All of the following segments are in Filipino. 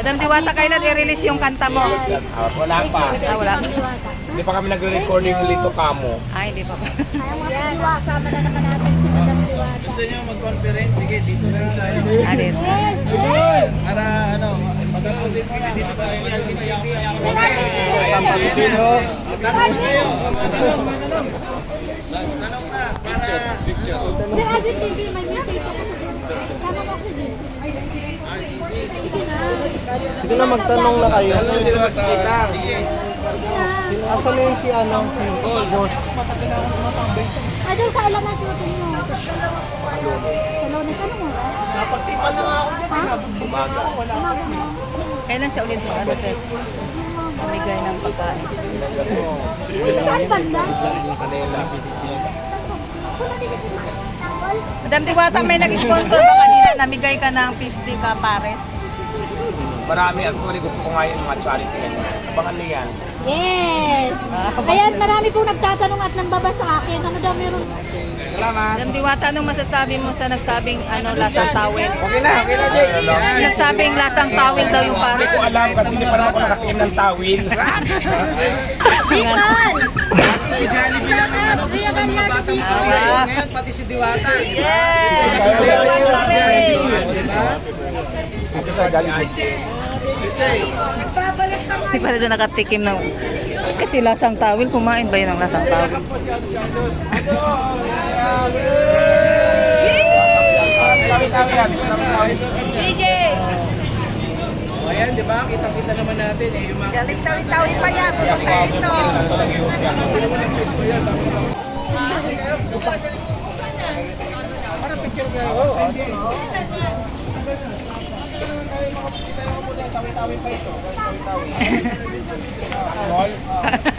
Madam Diwata, kailan i-release yung kanta mo? Ah, wala pa. Ah, wala. Hindi pa kami nagre-recording ng Lito Kamo. Ay, hindi pa. Yan, kasama na naman natin si Madam Liwata. Gusto nyo mag-conference? Sige, dito na sa Alin? Para ano, pagkakusin mo na. Dito tayo. Pilipino. Tanong kayo. Tanong, tanong. Tanong na, para... Sir Agit TV, may message ako sa Sama mo ako si JC. Sige na. Sige na, magtanong na kayo. Ano sila magkikita? Sige. Asan na yung si ano, si boss? Idol, kailan na shooting mo? Hello, nagtanong mo ba? Napagtipan na nga ako dyan. Ha? Umaga. Umaga na. Kailan siya ulit mag-ano, sir? Bumigay ng pagkain. Saan banda? Madam Diwata, may nag-sponsor ba kanina? Namigay ka ng 50 ka pares. Marami actually gusto ko nga yung mga charity na yun. Abangan niyo yan. Yes! Ayan, marami pong nagtatanong at nambaba sa akin. Ano daw meron? Salamat. Madam Diwata, anong masasabi mo sa nagsabing ano, lasang towel? Okay na, okay na, Jay. Nagsabing lasang towel daw yung Hindi ko alam kasi hindi pa naman ako nakatim ng tawil. Biman! Si Jollibee lang ang ano, gusto ng mga batang pamilya. Ngayon, pati si Diwata. Ito sa Jollibee. Hindi pa rin nakatikim ng... Kasi lasang towel, kumain ba yun ng lasang yan. Tawi-tawi. O ayan, di ba? Kita-kita naman natin eh. Yung mga Galing tawi-tawi pa yan. Pumunta dito. Tol,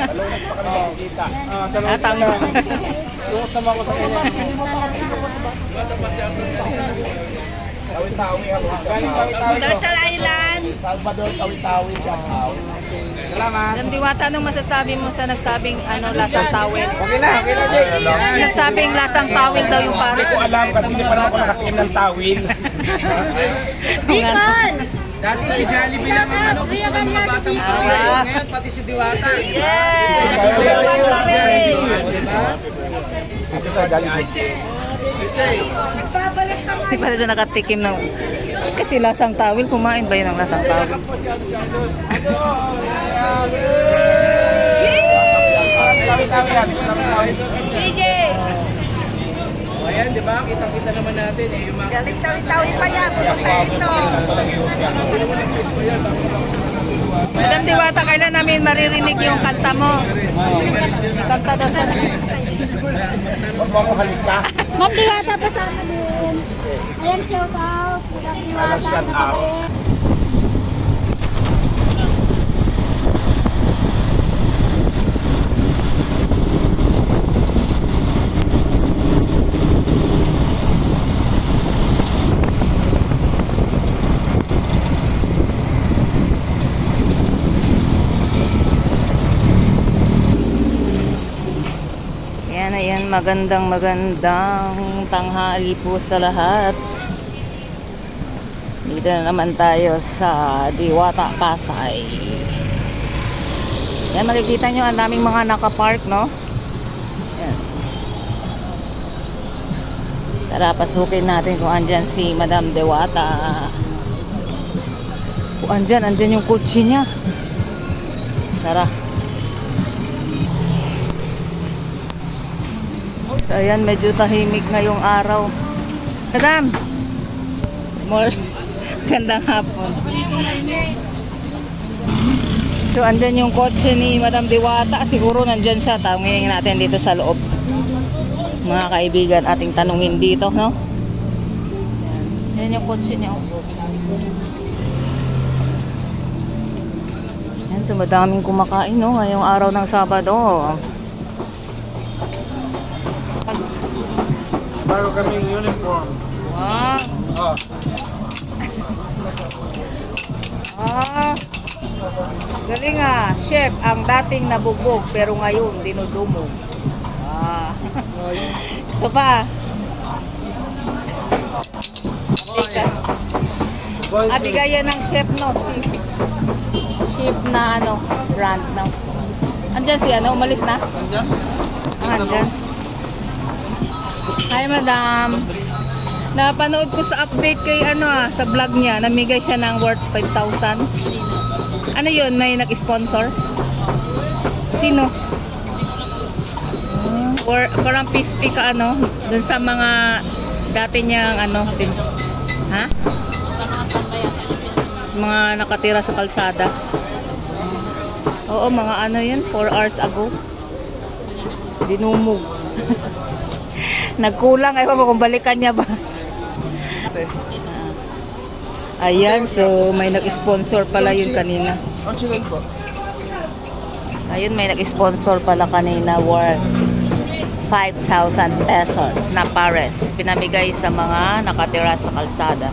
Talunas pa kami nakikita. Ah, tama. Tuwas naman ko sa kanya. Turtle Island. Salvador Tawi-tawi siya. Salamat. Madam Diwata, anong masasabi mo sa nagsabing ano, lasang towel? Okay na, okay na, Jay. Nagsabing lasang towel daw yung Hindi pares. ko alam kasi hindi pa naman ako nakatim ng tawil. Biman! Dati si Jollibee lang ang ano, gusto ng mga batang pamilya. Ngayon, pati si Diwata. Yes! Di ba? Ito sa Jollibee. Nagbabalik naman. Hindi pa rin nakatikim ng... Kasi lasang towel, kumain ba yun ng lasang. Tawi-tawi. JJ! O ayan, di ba? Kita-kita naman natin eh. Yung mga Galing tawi-tawi pa yan. Pumunta dito. Madam Diwata, kailan namin maririnig yung kanta mo? Kanta daw sa... Ma'am Diwata, kasama din. Ayan, shout out. Madam Diwata. shout magandang magandang tanghali po sa lahat. Dito na naman tayo sa Diwata, Pasay. Yan, makikita nyo ang daming mga nakapark, no? Yan. Tara, pasukin natin kung andyan si Madam Diwata. Kung andyan, andyan yung kotse niya. Tara. So, ayan, medyo tahimik ngayong araw. Madam! More gandang hapon. So, andyan yung kotse ni Madam Diwata. Siguro nandyan siya. Tawagin natin dito sa loob. Mga kaibigan, ating tanungin dito, no? Yan yung kotse niya. oh. Yan, so madaming kumakain, no? Ngayong araw ng Sabado. Bago kaming uniform. Wow! Oh. Ah, galing ah. Chef, ang dating nabugbog pero ngayon dinudumog. Ah. Ito pa. Boys, Ah, ng chef, no? Chef. Chef na, ano, brand, no? Andyan si, ano, umalis na? Andyan? Ah, andyan. Hi, madam. Napanood ko sa update kay, ano, ah, sa vlog niya, namigay siya ng worth 5,000. Ano yun? May nag-sponsor? Sino? Ah, Or, parang 50 ka, ano, dun sa mga dati niyang, ano, din. Ha? Sa mga nakatira sa kalsada. Oo, mga ano yun, 4 hours ago. Dinumog. Nagkulang, ay ko kung balikan niya ba. Ayan, so may nag-sponsor pala yun kanina. Ayun, may nag-sponsor pala kanina worth 5,000 pesos na pares. Pinamigay sa mga nakatira sa kalsada.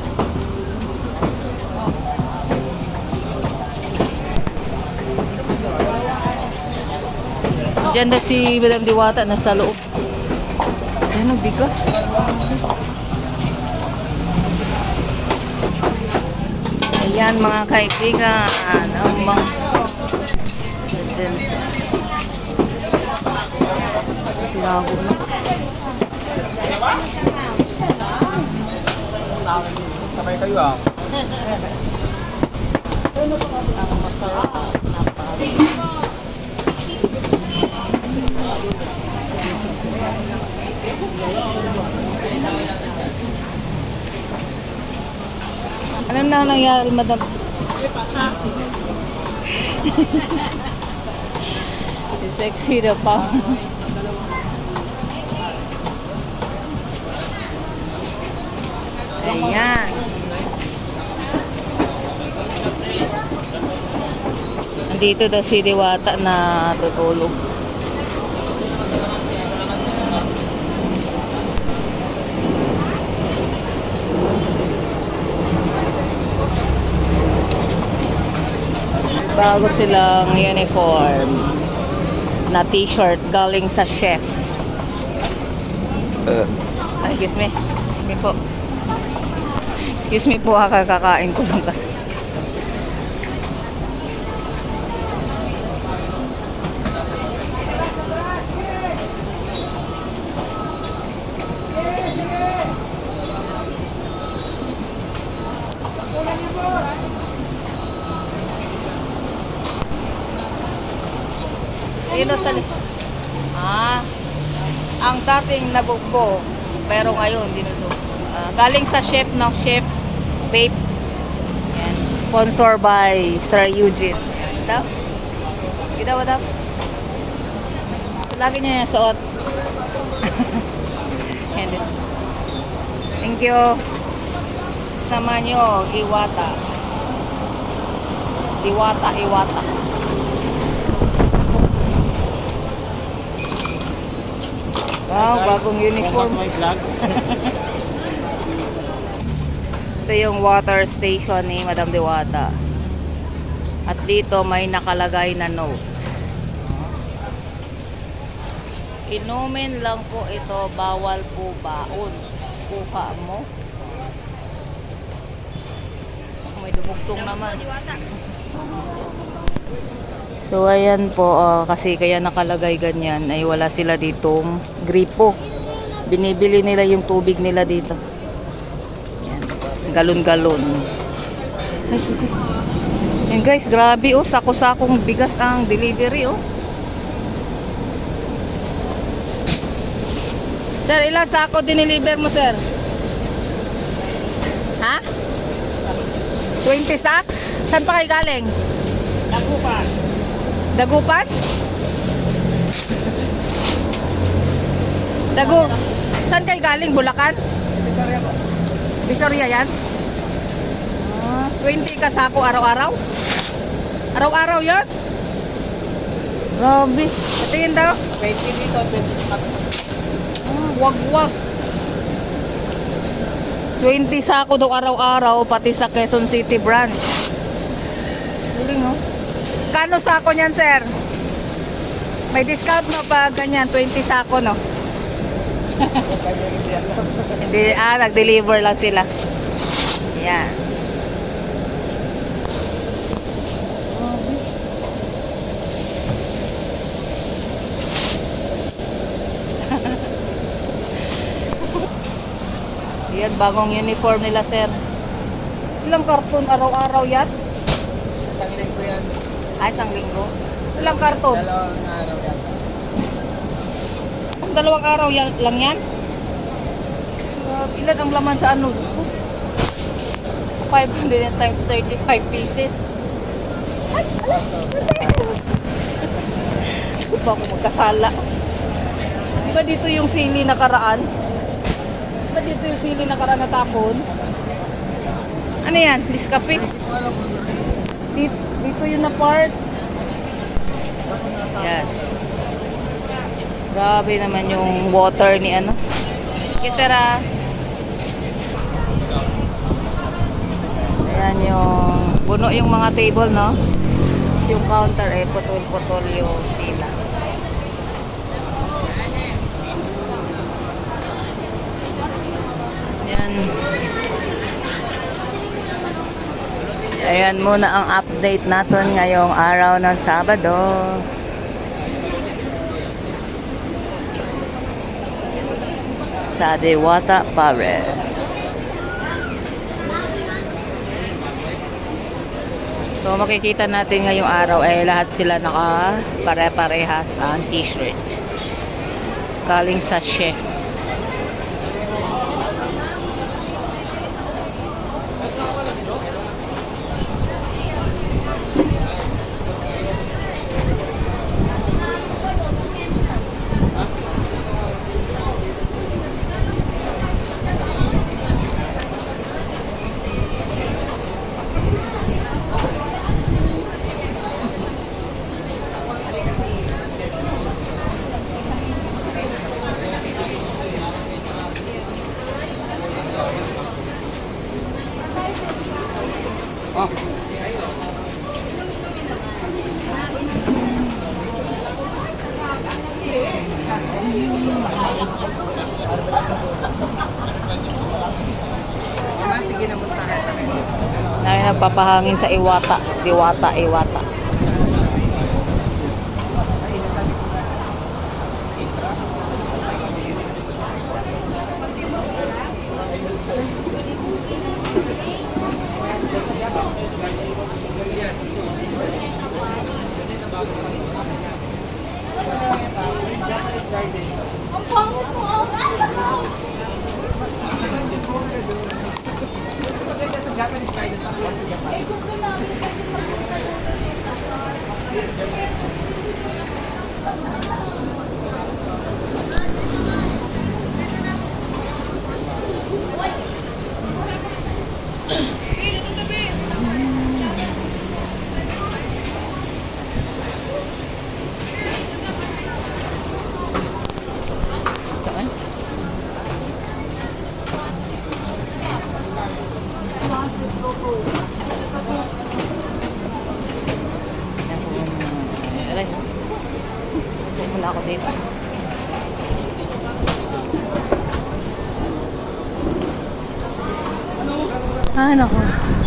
Diyan na si Madam Diwata nasa loob. Ayan ang bigas. Ayan mga kaibigan, ang mga Tinago na. Sabay kayo ah. Ano na nangyari, madam? Sexy daw pa. Ayan. Nandito daw si Diwata na tutulog. Bago silang uniform na t-shirt galing sa chef. Ay, excuse me. Excuse me po. Excuse me po, ha, kakakain ko lang kasi. Sino sa li- Ah, ang dating nabugbo, pero ngayon dinudo. Ah, galing sa chef, no? Chef Vape. Yan. Sponsor by Sir Eugene. Daw? Ginawa daw? So, lagi niya yung suot. Thank you. Sama nyo, Iwata. Diwata, Iwata. Wow, bagong uniform. Ito yung water station ni Madam Diwata. At dito may nakalagay na note. Inumin lang po ito, bawal po baon. Kuha mo. May dumugtong naman. So ayan po, ah, kasi kaya nakalagay ganyan ay wala sila ditong gripo. Binibili nila yung tubig nila dito. Galon-galon. Ay. Yan guys, grabe oh. Sako-sakong bigas ang delivery oh. Sir, ilang sako dineliver mo sir? Ha? 20 sacks? Saan pa kayo galing? Dagupan. Dagupan? Dagu. Saan kayo galing? Bulacan? Visoria yan? Ah, 20 ka sako araw-araw? Araw-araw yan? Grabe. Patingin daw. 20 dito, 20 Ah, wag-wag. 20 sako daw araw-araw pati sa Quezon City branch. Kano sako niyan, sir? May discount mo pa ganyan, 20 sako, no? Hindi, ah, nag-deliver lang sila. Yan. Yan, bagong uniform nila, sir. Ilang karton araw-araw yan? Isang linggo yan. Ay, isang linggo. Ilang karton? Dalawang araw yata. Dalawang araw yan, lang yan? Grabe, ilan ang laman sa ano? 500 times 35 pieces. Ay, ala, Di ba ako magkasala? Di ba dito yung sili nakaraan? Di ba dito yung sili nakaraan na tapon? Ano yan? Discafe? Dito, dito yung na part. Yan. Grabe naman yung water ni ano. Okay, sir ah. Ayan yung puno yung mga table, no? Yung counter eh, putol-putol yung pila. Ayan. Ayan muna ang update natin ngayong araw ng Sabado. sa Dewata Pares. So makikita natin ngayong araw ay lahat sila naka pare-parehas ang t-shirt. Galing sa chef. Dahil nagpapahangin sa Iwata. Diwata, Iwata. Saan? Aray. Ako dito. Ah, naku.